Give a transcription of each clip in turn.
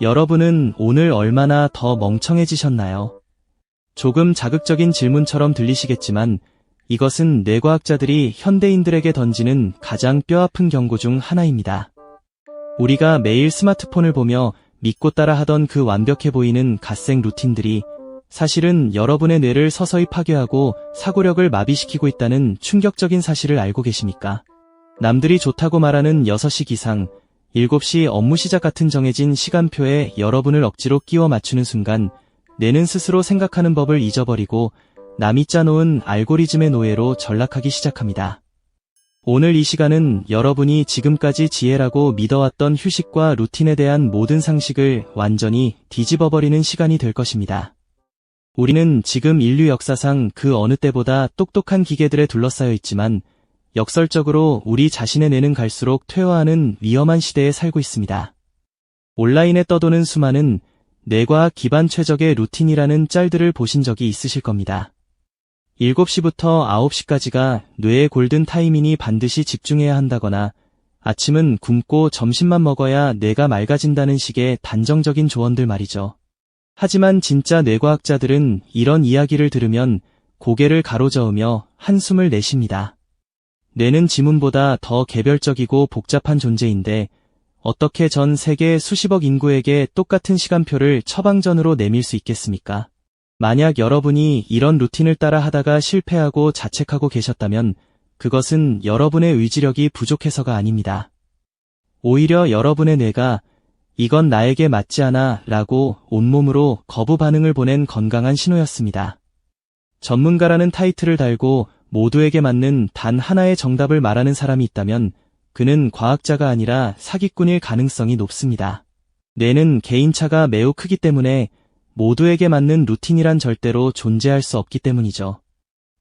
여러분은 오늘 얼마나 더 멍청해지셨나요? 조금 자극적인 질문처럼 들리시겠지만 이것은 뇌과학자들이 현대인들에게 던지는 가장 뼈아픈 경고 중 하나입니다. 우리가 매일 스마트폰을 보며 믿고 따라 하던 그 완벽해 보이는 갓생 루틴들이 사실은 여러분의 뇌를 서서히 파괴하고 사고력을 마비시키고 있다는 충격적인 사실을 알고 계십니까? 남들이 좋다고 말하는 6시 기상, 7시 업무 시작 같은 정해진 시간표에 여러분을 억지로 끼워 맞추는 순간 뇌는 스스로 생각하는 법을 잊어버리고 남이 짜놓은 알고리즘의 노예로 전락하기 시작합니다. 오늘 이 시간은 여러분이 지금까지 지혜라고 믿어왔던 휴식과 루틴에 대한 모든 상식을 완전히 뒤집어버리는 시간이 될 것입니다. 우리는 지금 인류 역사상 그 어느 때보다 똑똑한 기계들에 둘러싸여 있지만 역설적으로 우리 자신의 뇌는 갈수록 퇴화하는 위험한 시대에 살고 있습니다. 온라인에 떠도는 수많은 뇌과학 기반 최적의 루틴이라는 짤들을 보신 적이 있으실 겁니다. 7시부터 9시까지가 뇌의 골든 타이밍이 반드시 집중해야 한다거나 아침은 굶고 점심만 먹어야 뇌가 맑아진다는 식의 단정적인 조언들 말이죠. 하지만 진짜 뇌과학자들은 이런 이야기를 들으면 고개를 가로저으며 한숨을 내쉽니다. 뇌는 지문보다 더 개별적이고 복잡한 존재인데 어떻게 전 세계 수십억 인구에게 똑같은 시간표를 처방전으로 내밀 수 있겠습니까? 만약 여러분이 이런 루틴을 따라 하다가 실패하고 자책하고 계셨다면 그것은 여러분의 의지력이 부족해서가 아닙니다. 오히려 여러분의 뇌가 이건 나에게 맞지 않아 라고 온몸으로 거부 반응을 보낸 건강한 신호였습니다. 전문가라는 타이틀을 달고 모두에게 맞는 단 하나의 정답을 말하는 사람이 있다면 그는 과학자가 아니라 사기꾼일 가능성이 높습니다. 뇌는 개인차가 매우 크기 때문에 모두에게 맞는 루틴이란 절대로 존재할 수 없기 때문이죠.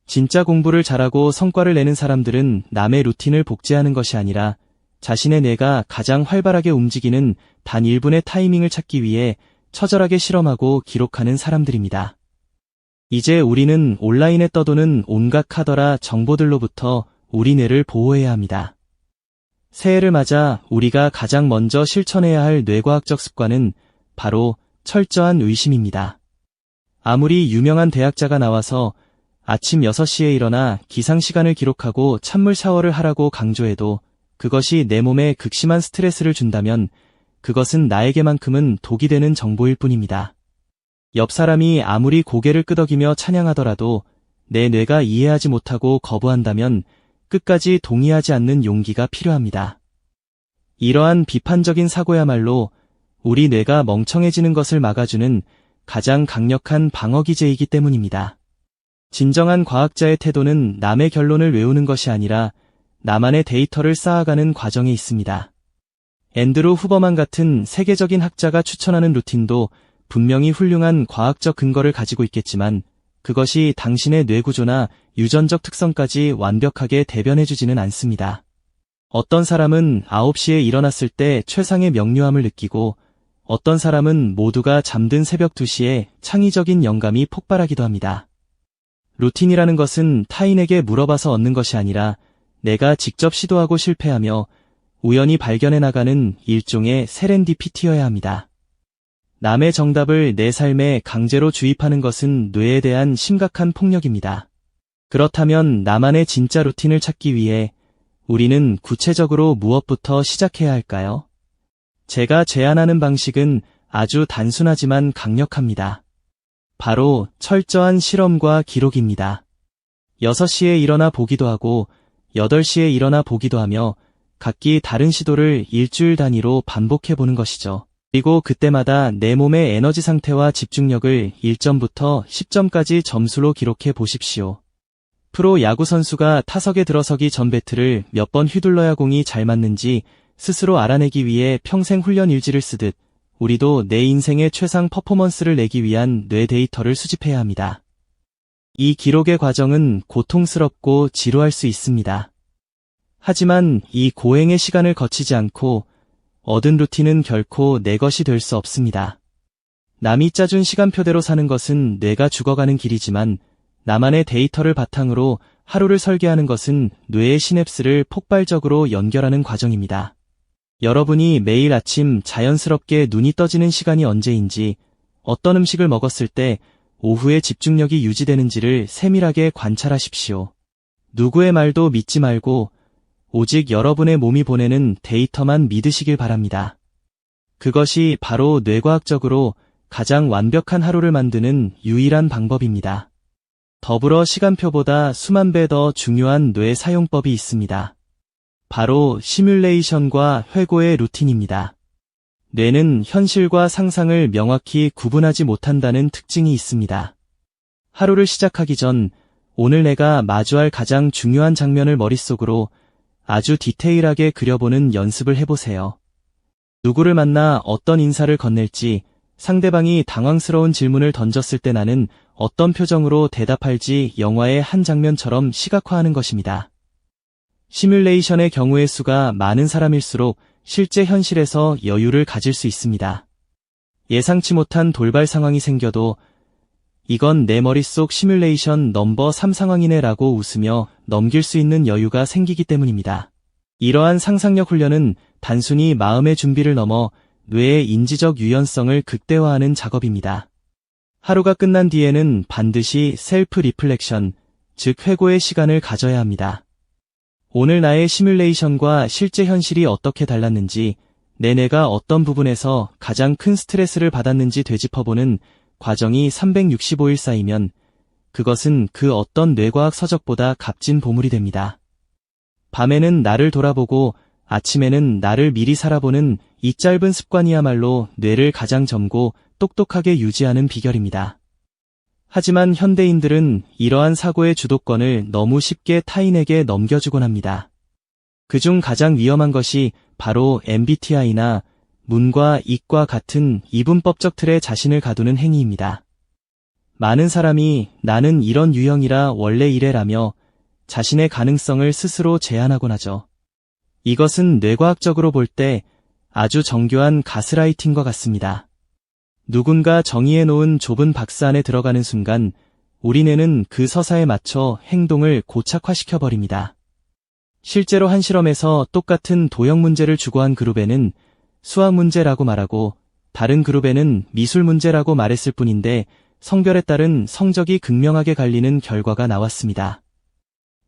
진짜 공부를 잘하고 성과를 내는 사람들은 남의 루틴을 복제하는 것이 아니라 자신의 뇌가 가장 활발하게 움직이는 단 1분의 타이밍을 찾기 위해 처절하게 실험하고 기록하는 사람들입니다. 이제 우리는 온라인에 떠도는 온갖 카더라 정보들로부터 우리 뇌를 보호해야 합니다. 새해를 맞아 우리가 가장 먼저 실천해야 할 뇌과학적 습관은 바로 철저한 의심입니다. 아무리 유명한 대학자가 나와서 아침 6시에 일어나 기상시간을 기록하고 찬물 샤워를 하라고 강조해도 그것이 내 몸에 극심한 스트레스를 준다면 그것은 나에게만큼은 독이 되는 정보일 뿐입니다. 옆 사람이 아무리 고개를 끄덕이며 찬양하더라도 내 뇌가 이해하지 못하고 거부한다면 끝까지 동의하지 않는 용기가 필요합니다. 이러한 비판적인 사고야말로 우리 뇌가 멍청해지는 것을 막아주는 가장 강력한 방어기제이기 때문입니다. 진정한 과학자의 태도는 남의 결론을 외우는 것이 아니라 나만의 데이터를 쌓아가는 과정에 있습니다. 앤드루 후버만 같은 세계적인 학자가 추천하는 루틴도 분명히 훌륭한 과학적 근거를 가지고 있겠지만 그것이 당신의 뇌구조나 유전적 특성까지 완벽하게 대변해주지는 않습니다. 어떤 사람은 9시에 일어났을 때 최상의 명료함을 느끼고 어떤 사람은 모두가 잠든 새벽 2시에 창의적인 영감이 폭발하기도 합니다. 루틴이라는 것은 타인에게 물어봐서 얻는 것이 아니라 내가 직접 시도하고 실패하며 우연히 발견해 나가는 일종의 세렌디피티여야 합니다. 남의 정답을 내 삶에 강제로 주입하는 것은 뇌에 대한 심각한 폭력입니다. 그렇다면 나만의 진짜 루틴을 찾기 위해 우리는 구체적으로 무엇부터 시작해야 할까요? 제가 제안하는 방식은 아주 단순하지만 강력합니다. 바로 철저한 실험과 기록입니다. 6시에 일어나 보기도 하고 8시에 일어나 보기도 하며 각기 다른 시도를 일주일 단위로 반복해 보는 것이죠. 그리고 그때마다 내 몸의 에너지 상태와 집중력을 1점부터 10점까지 점수로 기록해 보십시오. 프로 야구 선수가 타석에 들어서기 전 배트를 몇 번 휘둘러야 공이 잘 맞는지 스스로 알아내기 위해 평생 훈련 일지를 쓰듯 우리도 내 인생의 최상 퍼포먼스를 내기 위한 뇌 데이터를 수집해야 합니다. 이 기록의 과정은 고통스럽고 지루할 수 있습니다. 하지만 이 고행의 시간을 거치지 않고 얻은 루틴은 결코 내 것이 될 수 없습니다. 남이 짜준 시간표대로 사는 것은 뇌가 죽어가는 길이지만 나만의 데이터를 바탕으로 하루를 설계하는 것은 뇌의 시냅스를 폭발적으로 연결하는 과정입니다. 여러분이 매일 아침 자연스럽게 눈이 떠지는 시간이 언제인지, 어떤 음식을 먹었을 때 오후에 집중력이 유지되는지를 세밀하게 관찰하십시오. 누구의 말도 믿지 말고 오직 여러분의 몸이 보내는 데이터만 믿으시길 바랍니다. 그것이 바로 뇌과학적으로 가장 완벽한 하루를 만드는 유일한 방법입니다. 더불어 시간표보다 수만 배 더 중요한 뇌 사용법이 있습니다. 바로 시뮬레이션과 회고의 루틴입니다. 뇌는 현실과 상상을 명확히 구분하지 못한다는 특징이 있습니다. 하루를 시작하기 전 오늘 내가 마주할 가장 중요한 장면을 머릿속으로 아주 디테일하게 그려보는 연습을 해보세요. 누구를 만나 어떤 인사를 건넬지, 상대방이 당황스러운 질문을 던졌을 때 나는 어떤 표정으로 대답할지 영화의 한 장면처럼 시각화하는 것입니다. 시뮬레이션의 경우의 수가 많은 사람일수록 실제 현실에서 여유를 가질 수 있습니다. 예상치 못한 돌발 상황이 생겨도 이건 내 머릿속 시뮬레이션 넘버 3 상황이네 라고 웃으며 넘길 수 있는 여유가 생기기 때문입니다. 이러한 상상력 훈련은 단순히 마음의 준비를 넘어 뇌의 인지적 유연성을 극대화하는 작업입니다. 하루가 끝난 뒤에는 반드시 셀프 리플렉션, 즉 회고의 시간을 가져야 합니다. 오늘 나의 시뮬레이션과 실제 현실이 어떻게 달랐는지, 내 뇌가 어떤 부분에서 가장 큰 스트레스를 받았는지 되짚어보는 과정이 365일 쌓이면 그것은 그 어떤 뇌과학 서적보다 값진 보물이 됩니다. 밤에는 나를 돌아보고 아침에는 나를 미리 살아보는 이 짧은 습관이야말로 뇌를 가장 젊고 똑똑하게 유지하는 비결입니다. 하지만 현대인들은 이러한 사고의 주도권을 너무 쉽게 타인에게 넘겨주곤 합니다. 그중 가장 위험한 것이 바로 MBTI나 문과 이과 같은 이분법적 틀에 자신을 가두는 행위입니다. 많은 사람이 나는 이런 유형이라 원래 이래라며 자신의 가능성을 스스로 제한하곤 하죠. 이것은 뇌과학적으로 볼 때 아주 정교한 가스라이팅과 같습니다. 누군가 정의해 놓은 좁은 박스 안에 들어가는 순간 우리 뇌는 그 서사에 맞춰 행동을 고착화시켜 버립니다. 실제로 한 실험에서 똑같은 도형 문제를 주고한 그룹에는 수학 문제라고 말하고 다른 그룹에는 미술 문제라고 말했을 뿐인데 성별에 따른 성적이 극명하게 갈리는 결과가 나왔습니다.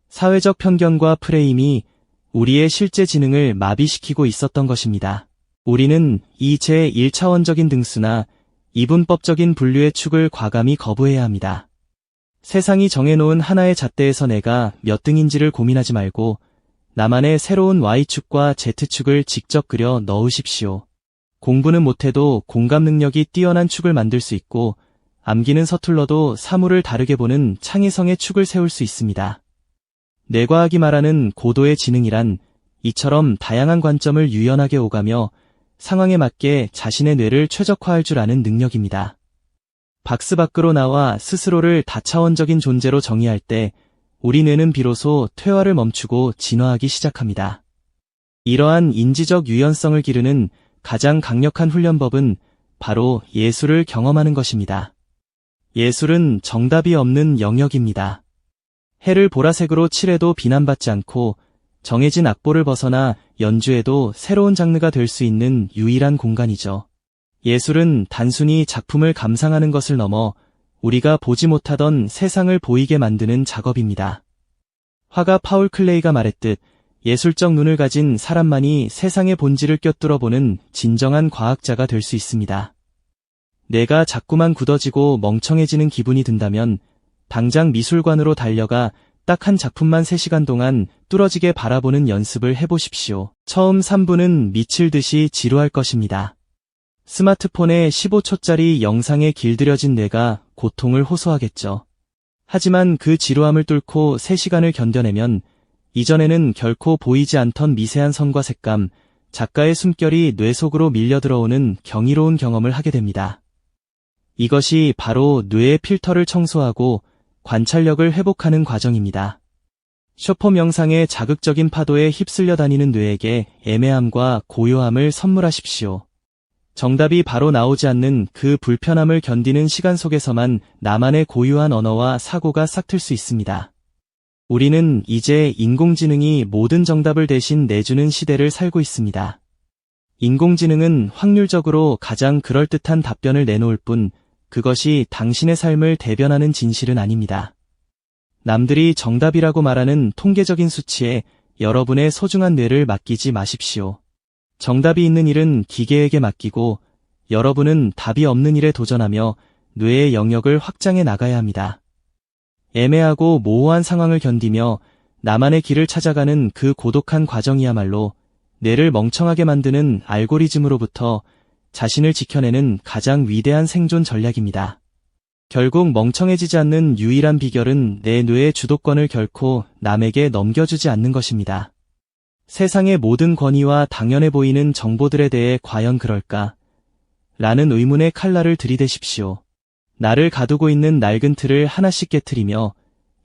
사회적 편견과 프레임이 우리의 실제 지능을 마비시키고 있었던 것입니다. 우리는 이 제 1차원적인 등수나 이분법적인 분류의 축을 과감히 거부해야 합니다. 세상이 정해놓은 하나의 잣대에서 내가 몇 등인지를 고민하지 말고 나만의 새로운 Y축과 Z축을 직접 그려 넣으십시오. 공부는 못해도 공감 능력이 뛰어난 축을 만들 수 있고 암기는 서툴러도 사물을 다르게 보는 창의성의 축을 세울 수 있습니다. 뇌과학이 말하는 고도의 지능이란 이처럼 다양한 관점을 유연하게 오가며 상황에 맞게 자신의 뇌를 최적화할 줄 아는 능력입니다. 박스 밖으로 나와 스스로를 다차원적인 존재로 정의할 때 우리 뇌는 비로소 퇴화를 멈추고 진화하기 시작합니다. 이러한 인지적 유연성을 기르는 가장 강력한 훈련법은 바로 예술을 경험하는 것입니다. 예술은 정답이 없는 영역입니다. 해를 보라색으로 칠해도 비난받지 않고 정해진 악보를 벗어나 연주에도 새로운 장르가 될 수 있는 유일한 공간이죠. 예술은 단순히 작품을 감상하는 것을 넘어 우리가 보지 못하던 세상을 보이게 만드는 작업입니다. 화가 파울 클레이가 말했듯 예술적 눈을 가진 사람만이 세상의 본질을 꿰뚫어 보는 진정한 과학자가 될 수 있습니다. 내가 자꾸만 굳어지고 멍청해지는 기분이 든다면 당장 미술관으로 달려가 딱 한 작품만 3시간 동안 뚫어지게 바라보는 연습을 해보십시오. 처음 3분은 미칠 듯이 지루할 것입니다. 스마트폰에 15초짜리 영상에 길들여진 뇌가 고통을 호소하겠죠. 하지만 그 지루함을 뚫고 3시간을 견뎌내면 이전에는 결코 보이지 않던 미세한 선과 색감, 작가의 숨결이 뇌 속으로 밀려 들어오는 경이로운 경험을 하게 됩니다. 이것이 바로 뇌의 필터를 청소하고 관찰력을 회복하는 과정입니다. 쇼퍼 명상의 자극적인 파도에 휩쓸려 다니는 뇌에게 애매함과 고요함을 선물하십시오. 정답이 바로 나오지 않는 그 불편함을 견디는 시간 속에서만 나만의 고유한 언어와 사고가 싹틀 수 있습니다. 우리는 이제 인공지능이 모든 정답을 대신 내주는 시대를 살고 있습니다. 인공지능은 확률적으로 가장 그럴듯한 답변을 내놓을 뿐 그것이 당신의 삶을 대변하는 진실은 아닙니다. 남들이 정답이라고 말하는 통계적인 수치에 여러분의 소중한 뇌를 맡기지 마십시오. 정답이 있는 일은 기계에게 맡기고 여러분은 답이 없는 일에 도전하며 뇌의 영역을 확장해 나가야 합니다. 애매하고 모호한 상황을 견디며 나만의 길을 찾아가는 그 고독한 과정이야말로 뇌를 멍청하게 만드는 알고리즘으로부터 자신을 지켜내는 가장 위대한 생존 전략입니다. 결국 멍청해지지 않는 유일한 비결은 내 뇌의 주도권을 결코 남에게 넘겨주지 않는 것입니다. 세상의 모든 권위와 당연해 보이는 정보들에 대해 과연 그럴까? 라는 의문의 칼날을 들이대십시오. 나를 가두고 있는 낡은 틀을 하나씩 깨트리며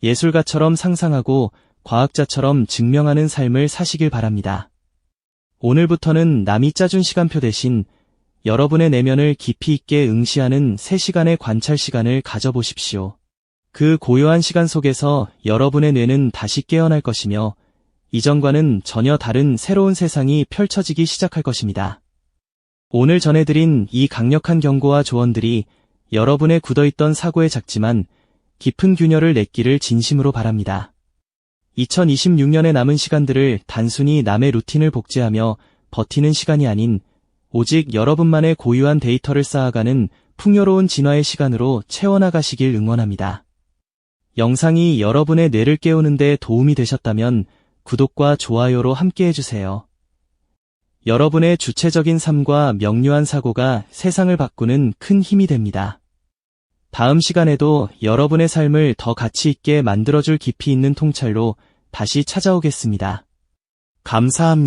예술가처럼 상상하고 과학자처럼 증명하는 삶을 사시길 바랍니다. 오늘부터는 남이 짜준 시간표 대신 여러분의 내면을 깊이 있게 응시하는 3시간의 관찰 시간을 가져보십시오. 그 고요한 시간 속에서 여러분의 뇌는 다시 깨어날 것이며 이전과는 전혀 다른 새로운 세상이 펼쳐지기 시작할 것입니다. 오늘 전해드린 이 강력한 경고와 조언들이 여러분의 굳어있던 사고에 작지만 깊은 균열을 냈기를 진심으로 바랍니다. 2026년의 남은 시간들을 단순히 남의 루틴을 복제하며 버티는 시간이 아닌 오직 여러분만의 고유한 데이터를 쌓아가는 풍요로운 진화의 시간으로 채워나가시길 응원합니다. 영상이 여러분의 뇌를 깨우는 데 도움이 되셨다면 구독과 좋아요로 함께 해 주세요. 여러분의 주체적인 삶과 명료한 사고가 세상을 바꾸는 큰 힘이 됩니다. 다음 시간에도 여러분의 삶을 더 가치 있게 만들어줄 깊이 있는 통찰로 다시 찾아오겠습니다. 감사합니다.